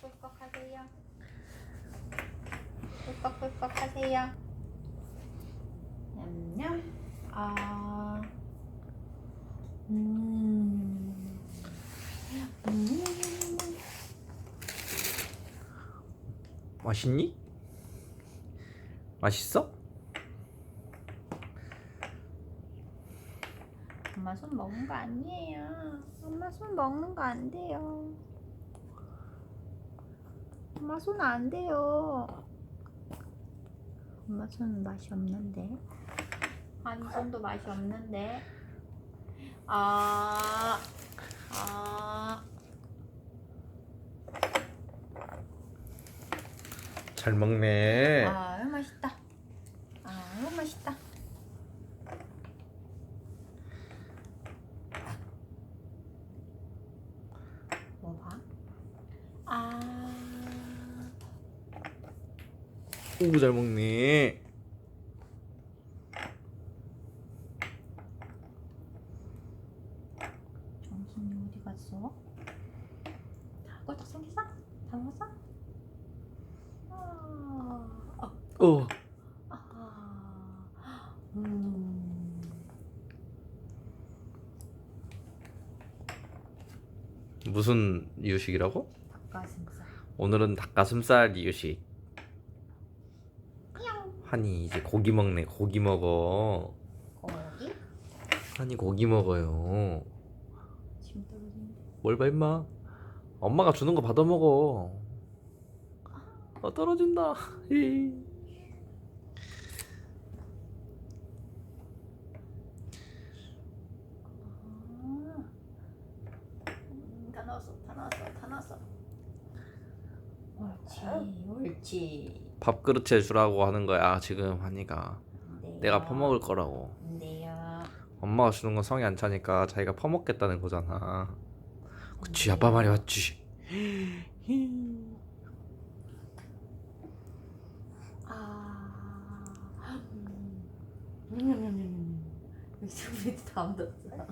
꿀꺽꿀꺽 하세요. 꿀꺽꿀꺽 하세요. 냠냠. 아. 음. 음. 맛있니? 맛있어? 엄마 손 먹는 거 아니에요. 엄마 손 먹는 거 안 돼요. 엄마 손 안 돼요. 엄마 손 맛이 없는데. 아니 손도 맛이 없는데. 아, 아, 잘 먹네. 아, 맛있다. 아, 맛있다. 뭐 봐? 아, 오, 잘 먹네. 정신이 어디 갔어? 다 꼴딱 생겼어? 다 먹었어? 아, 어, 어, 아, 음, 무슨 이유식이라고? 닭가슴살. 오늘은 닭가슴살 이유식. 냥. 한이 이제 고기 먹네. 고기 먹어. 거기? 한이 고기 먹어요. 지금 떨어지는데. 뭘봐 임마. 엄마가 주는 거 받아 먹어. 어 떨어진다. 히. 아, 음, 다 넣었어, 다 넣었어, 다 넣었어. 옳지, 옳지. 밥그릇에 주라고 하는 거야 지금. 네. 내가 퍼먹을 거라고. 네요. 엄마가 주는 건 성이 안 차니까 자기가 퍼먹겠다는 거잖아. 그치 아빠 말이 맞지. 아, 음. 냠냠냠냠. 여기 소리도 다 묻었어.